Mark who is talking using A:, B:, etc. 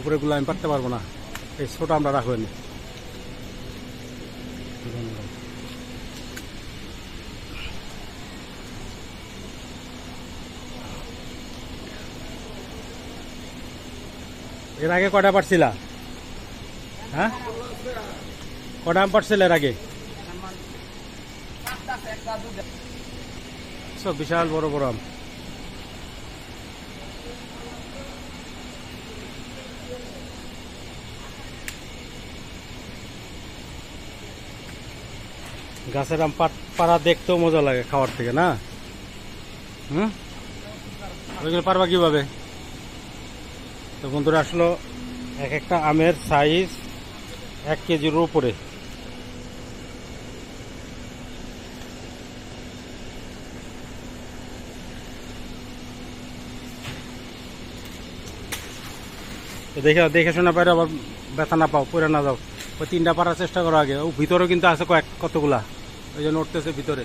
A: উপরেগুলো আমি পারতে পারব না। এই ছোট আমরা রাখবেন এর আগে কটা পারছিলা হ্যাঁ? কটা আম পারছিল এর আগে? সব বিশাল বড় বড় আম। গাছের আম পাড়া দেখতেও মজা লাগে খাওয়ার থেকে, না? হুম? ওইগুলো পারবা কীভাবে? তো বন্ধুরা, আসলো এক একটা আমের সাইজ এক কেজির উপরে। দেখে দেখে শোনা পারে আবার ব্যথা না পাও পরে না যাও। ওই তিনটা পারার চেষ্টা করো আগে। ও ভিতরেও কিন্তু আছে কয়েক কতগুলা? ওই জন্য উঠতেছে ভিতরে।